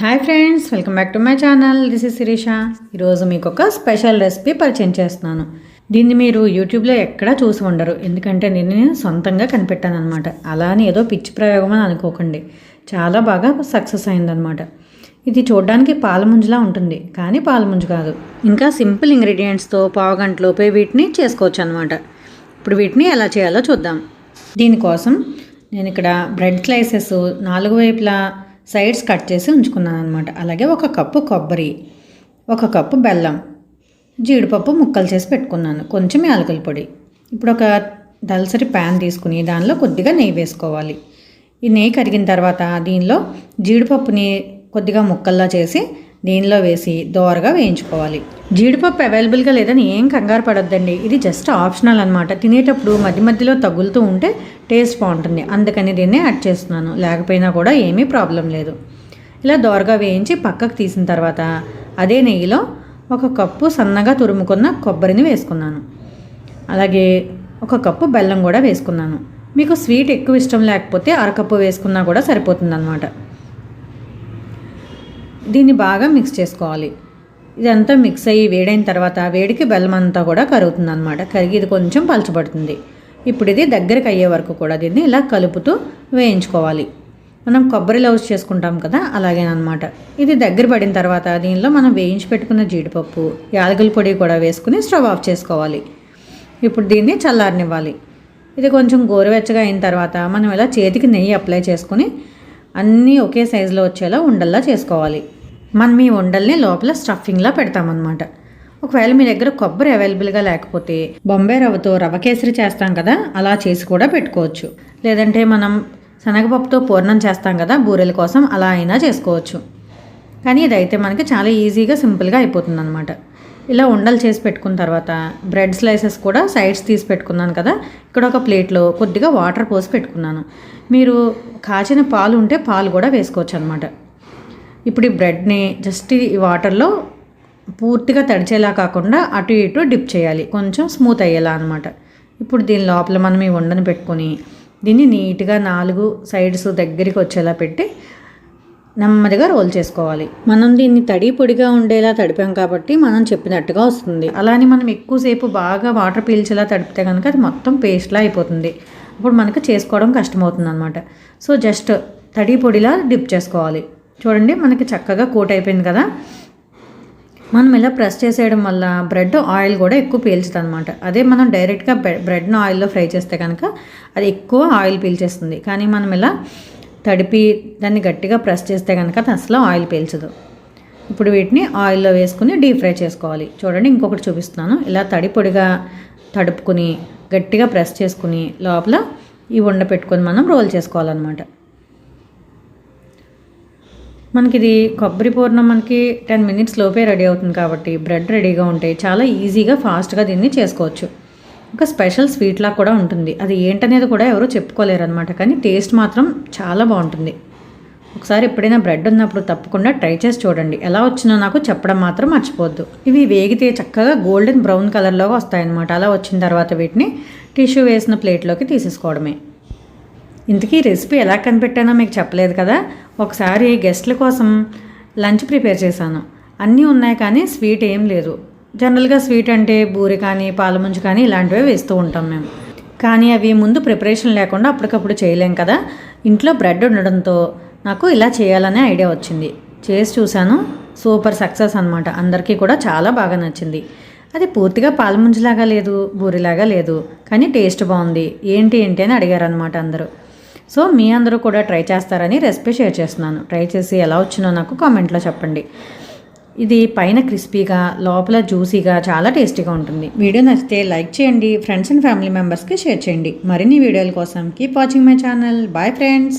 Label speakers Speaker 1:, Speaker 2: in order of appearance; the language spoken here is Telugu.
Speaker 1: Hi friends welcome back to my channel this is Sirisha ఈరోజు మీకు ఒక స్పెషల్ రెసిపీ పరిచయం చేస్తున్నాను. దీన్ని మీరు యూట్యూబ్లో ఎక్కడా చూసి ఉండరు. ఎందుకంటే నేను సొంతంగా కనిపెట్టాను అనమాట అలానే ఏదో పిచ్చి ప్రయోగం అని అనుకోకండి. చాలా బాగా సక్సెస్ అయిందనమాట ఇది చూడడానికి పాలముంజులా ఉంటుంది. కానీ పాలముంజు కాదు. ఇంకా సింపుల్ ఇంగ్రీడియంట్స్తో పావుగంటలోపే వీటిని చేసుకోవచ్చు అనమాట ఇప్పుడు వీటిని ఎలా చేయాలో చూద్దాం. దీనికోసం నేను ఇక్కడ బ్రెడ్ స్లైసెస్ నాలుగు వైపులా సైడ్స్ కట్ చేసి ఉంచుకున్నాను అనమాట అలాగే ఒక కప్పు కొబ్బరి ఒక కప్పు బెల్లం జీడిపప్పు ముక్కలు చేసి పెట్టుకున్నాను. కొంచెం యాలకుల పొడి. ఇప్పుడు ఒక దలసరి ప్యాన్ తీసుకుని దానిలో కొద్దిగా నెయ్యి వేసుకోవాలి. ఈ నెయ్యి కరిగిన తర్వాత దీనిలో జీడిపప్పుని కొద్దిగా ముక్కల్లా చేసి దీనిలో వేసి దోరగా వేయించుకోవాలి. జీడిపప్పు అవైలబుల్గా లేదని ఏం కంగారు పడొద్దండి. ఇది జస్ట్ ఆప్షనల్ అనమాట తినేటప్పుడు మధ్య మధ్యలో తగులుతూ ఉంటే టేస్ట్ బాగుంటుంది. అందుకని దీన్ని యాడ్ చేస్తున్నాను. లేకపోయినా కూడా ఏమీ ప్రాబ్లం లేదు. ఇలా దోరగా వేయించి పక్కకు తీసిన తర్వాత అదే నెయ్యిలో ఒక కప్పు సన్నగా తురుముకున్న కొబ్బరిని వేసుకున్నాను. అలాగే ఒక కప్పు బెల్లం కూడా వేసుకున్నాను. మీకు స్వీట్ ఎక్కువ ఇష్టం లేకపోతే అరకప్పు వేసుకున్నా కూడా సరిపోతుంది అనమాట దీన్ని బాగా మిక్స్ చేసుకోవాలి. ఇదంతా మిక్స్ అయ్యి వేడైన తర్వాత వేడికి బెల్లం అంతా కూడా కరుగుతుంది అనమాట కరిగి ఇది కొంచెం పలచబడుతుంది. ఇప్పుడు ఇది దగ్గరికి అయ్యే వరకు కూడా దీన్ని ఇలా కలుపుతూ వేయించుకోవాలి. మనం కొబ్బరి లవ్స్ చేసుకుంటాం కదా అలాగేనమాట ఇది దగ్గర పడిన తర్వాత దీనిలో మనం వేయించి పెట్టుకున్న జీడిపప్పు యాలకుల పొడి కూడా వేసుకుని స్టవ్ ఆఫ్ చేసుకోవాలి. ఇప్పుడు దీన్ని చల్లారనివ్వాలి. ఇది కొంచెం గోరువెచ్చగా అయిన తర్వాత మనం ఇలా చేతికి నెయ్యి అప్లై చేసుకుని అన్నీ ఒకే సైజులో వచ్చేలా ఉండల్లా చేసుకోవాలి. మనం ఈ ఉండల్ని లోపల స్టఫింగ్లా పెడతామన్నమాట. ఒకవేళ మీ దగ్గర కొబ్బరి అవైలబుల్గా లేకపోతే బొంబే రవ్వతో రవ్వ కేసరి చేస్తాం కదా అలా చేసి కూడా పెట్టుకోవచ్చు. లేదంటే మనం శనగపప్పుతో పూర్ణం చేస్తాం కదా బూరెల కోసం అలా అయినా చేసుకోవచ్చు. కానీ ఇదైతే మనకి చాలా ఈజీగా సింపుల్గా అయిపోతుంది అనమాట ఇలా ఉండలు చేసి పెట్టుకున్న తర్వాత బ్రెడ్ స్లైసెస్ కూడా సైడ్స్ తీసి పెట్టుకున్నాను కదా. ఇక్కడ ఒక ప్లేట్లో కొద్దిగా వాటర్ పోసి పెట్టుకున్నాను. మీరు కాచిన పాలు ఉంటే పాలు కూడా వేసుకోవచ్చు అనమాట ఇప్పుడు ఈ బ్రెడ్ని జస్ట్ ఈ వాటర్లో పూర్తిగా తడిచేలా కాకుండా అటు ఇటు డిప్ చేయాలి. కొంచెం స్మూత్ అయ్యేలా అనమాట ఇప్పుడు దీని లోపల మనం ఈ ఉండని పెట్టుకొని దీన్ని నీట్గా నాలుగు సైడ్స్ దగ్గరికి వచ్చేలా పెట్టి నెమ్మదిగా రోల్ చేసుకోవాలి. మనం దీన్ని తడి పొడిగా ఉండేలా తడిపాం కాబట్టి మనం చెప్పినట్టుగా వస్తుంది. అలానే మనం ఎక్కువసేపు బాగా వాటర్ పీల్చేలా తడిపితే కనుక అది మొత్తం పేస్ట్లా అయిపోతుంది. అప్పుడు మనకు చేసుకోవడం కష్టమవుతుంది అనమాట సో జస్ట్ తడి పొడిలా డిప్ చేసుకోవాలి. చూడండి మనకి చక్కగా కోట్ అయిపోయింది కదా? మనం ఇలా ప్రెస్ చేసేయడం వల్ల బ్రెడ్ ఆయిల్ కూడా ఎక్కువ పీల్చుతుంది అనమాట అదే మనం డైరెక్ట్గా బ్రెడ్ను ఆయిల్లో ఫ్రై చేస్తే కనుక అది ఎక్కువ ఆయిల్ పీల్చేస్తుంది. కానీ మనం ఇలా తడిపి దాన్ని గట్టిగా ప్రెస్ చేస్తే కనుక అది అసలు ఆయిల్ పీల్చదు. ఇప్పుడు వీటిని ఆయిల్లో వేసుకుని డీప్ ఫ్రై చేసుకోవాలి. చూడండి ఇంకొకటి చూపిస్తున్నాను. ఇలా తడిపొడిగా తడుపుకుని గట్టిగా ప్రెస్ చేసుకుని లోపల ఈ ఉండ పెట్టుకొని మనం రోల్ చేసుకోవాలన్నమాట. మనకి ఇది కొబ్బరి పూర్ణం మనకి టెన్ మినిట్స్ లోపే రెడీ అవుతుంది కాబట్టి బ్రెడ్ రెడీగా ఉంటే చాలా ఈజీగా ఫాస్ట్గా దీన్ని చేసుకోవచ్చు. ఒక స్పెషల్ స్వీట్లా కూడా ఉంటుంది. అది ఏంటనేది కూడా ఎవరు చెప్పుకోలేరు అనమాట కానీ టేస్ట్ మాత్రం చాలా బాగుంటుంది. ఒకసారి ఎప్పుడైనా బ్రెడ్ ఉన్నప్పుడు తప్పకుండా ట్రై చేసి చూడండి. ఎలా వచ్చినా నాకు చెప్పడం మాత్రం మర్చిపోద్దు ఇవి వేగితే చక్కగా గోల్డెన్ బ్రౌన్ కలర్లోగా వస్తాయన్నమాట. అలా వచ్చిన తర్వాత వీటిని టిష్యూ వేసిన ప్లేట్లోకి తీసేసుకోవడమే. ఇంతకీ రెసిపీ ఎలా కనిపెట్టానో మీకు చెప్పలేదు కదా? ఒకసారి గెస్ట్ల కోసం లంచ్ ప్రిపేర్ చేశాను. అన్నీ ఉన్నాయి కానీ స్వీట్ ఏం లేదు. జనరల్గా స్వీట్ అంటే బూరి కానీ పాలముంజు కానీ ఇలాంటివే వేస్తూ ఉంటాం మేము. కానీ అవి ముందు ప్రిపరేషన్ లేకుండా అప్పటికప్పుడు చేయలేం కదా. ఇంట్లో బ్రెడ్ ఉండడంతో నాకు ఇలా చేయాలనే ఐడియా వచ్చింది. చేసి చూశాను. సూపర్ సక్సెస్ అనమాట అందరికీ కూడా చాలా బాగా నచ్చింది. అది పూర్తిగా పాలముంజులాగా లేదు బూరిలాగా లేదు. కానీ టేస్ట్ బాగుంది. ఏంటి ఏంటి అని అడిగారు అనమాట అందరూ. సో మీ అందరూ కూడా ట్రై చేస్తారని రెసిపీ షేర్ చేస్తున్నాను. ట్రై చేసి ఎలా వచ్చినో నాకు కామెంట్లో చెప్పండి. ఇది పైన క్రిస్పీగా లోపల జ్యూసీగా చాలా టేస్టీగా ఉంటుంది. వీడియో నచ్చితే లైక్ చేయండి ఫ్రెండ్స్ అండ్ ఫ్యామిలీ మెంబర్స్కి షేర్ చేయండి. మరిన్ని వీడియోల కోసం keep watching my channel. Bye friends